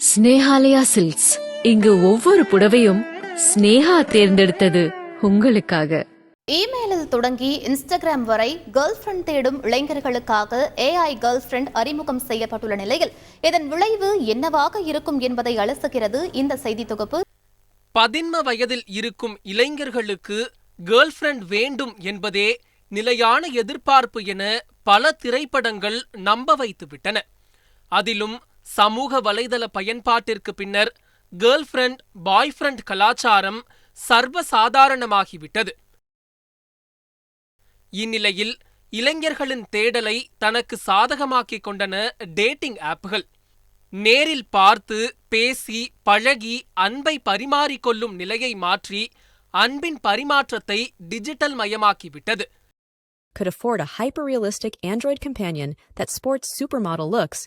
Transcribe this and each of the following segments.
Snehalaya silks. இங்கு ஒவ்வொரு புடவையும் ஸ்னேஹா தேர்ந்தெடுத்தது உங்களுக்காக. இமெயிலில் தொடங்கி இன்ஸ்டாகிராம் வரை கேர்ள் ஃப்ரெண்ட் தேடும் இளைஞர்களுக்காக ஏஐ கேர்ள் ஃப்ரெண்ட் அறிமுகம் செய்யப்பட்டுள்ள நிலையில் இதன் விளைவு என்னவாக இருக்கும் என்பதை அலசுகிறது இந்த செய்தி தொகுப்பு பதின்ம வயதில் இருக்கும் இளைஞர்களுக்கு கேர்ள் ஃப்ரெண்ட் வேண்டும் என்பதே நிலையான எதிர்பார்ப்பு என பல திரைப்படங்கள் நம்ப வைத்து விட்டன அதிலும் சமூக வலைதள பயன்பாட்டிற்கு பின்னர் கேர்ள் ஃப்ரெண்ட் பாய் ஃப்ரெண்ட் கலாச்சாரம் சர்வசாதாரணமாகிவிட்டது. இந்நிலையில் இளைஞர்களின் தேடலை தனக்கு சாதகமாக்கிக் கொண்டன டேட்டிங் ஆப்புகள். நேரில் பார்த்து பேசி பழகி அன்பை பரிமாறிக்கொள்ளும் நிலையை மாற்றி அன்பின் பரிமாற்றத்தை டிஜிட்டல் மயமாக்கிவிட்டது. Could afford a hyper-realistic Android companion that sports supermodel looks,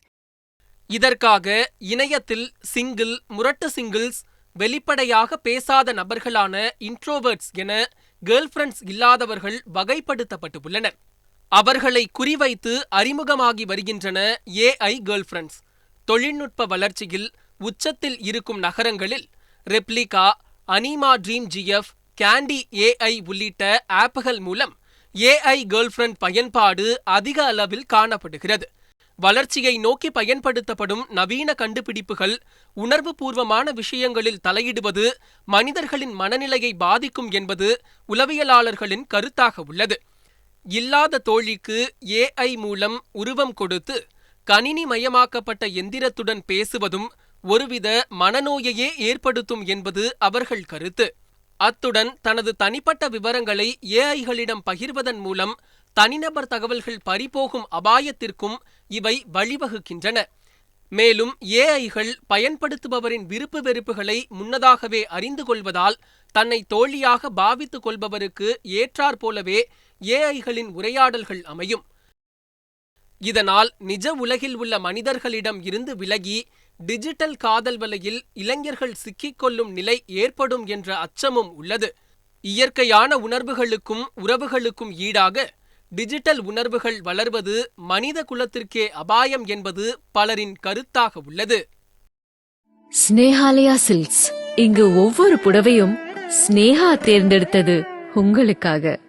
இதற்காக இணையத்தில் சிங்கிள் முரட்டு சிங்கிள்ஸ் வெளிப்படையாக பேசாத நபர்களான இன்ட்ரோவர்ட்ஸ் என கேர்ள் ஃப்ரெண்ட்ஸ் இல்லாதவர்கள் வகைப்படுத்தப்பட்டு உள்ளனர் அவர்களை குறிவைத்து அறிமுகமாகி வருகின்றன ஏஐ கேர்ள் ஃப்ரெண்ட்ஸ் தொழில்நுட்ப வளர்ச்சியில் உச்சத்தில் இருக்கும் நகரங்களில் Replika Anima Dream GF Candy AI உள்ளிட்ட ஆப்புகள் மூலம் ஏஐ கேர்ள் ஃப்ரெண்ட் பயன்பாடு அதிக அளவில் காணப்படுகிறது. வளர்ச்சியை நோக்கி பயன்படுத்தப்படும் நவீன கண்டுபிடிப்புகள் உணர்வுபூர்வமான விஷயங்களில் தலையிடுவது மனிதர்களின் மனநிலையை பாதிக்கும் என்பது உளவியலாளர்களின் கருத்தாக உள்ளது. இல்லாத தோழிக்கு ஏஐ மூலம் உருவம் கொடுத்து கணினி மயமாக்கப்பட்ட எந்திரத்துடன் பேசுவதும் ஒருவித மனநோயையே ஏற்படுத்தும் என்பது அவர்கள் கருத்து. அத்துடன் தனது தனிப்பட்ட விவரங்களை ஏஐகளிடம் பகிர்வதன் மூலம் தனிநபர் தகவல்கள் பறிபோகும் அபாயத்திற்கும் இவை வழிவகுக்கின்றன. மேலும் ஏஐகள் பயன்படுத்துபவரின் விருப்பு வெறுப்புகளை முன்னதாகவே அறிந்து கொள்வதால் தன்னை தோழியாக பாவித்துக் கொள்பவருக்கு ஏற்றாற் போலவே ஏஐகளின் உரையாடல்கள் அமையும். இதனால் நிஜ உலகில் உள்ள மனிதர்களிடம் இருந்து விலகி டிஜிட்டல் காதல் வலையில் இளைஞர்கள் சிக்கிக்கொள்ளும் நிலை ஏற்படும் என்ற அச்சமும் உள்ளது. இயற்கையான உணர்வுகளுக்கும் உறவுகளுக்கும் ஈடாக டிஜிட்டல் உணர்வுகள் வளர்வது மனித குலத்திற்கே அபாயம் என்பது பலரின் கருத்தாக உள்ளது. ஸ்னேஹாலயா சில்க்ஸ். இங்கு ஒவ்வொரு புடவையும் ஸ்னேஹா தேர்ந்தெடுத்தது உங்களுக்காக.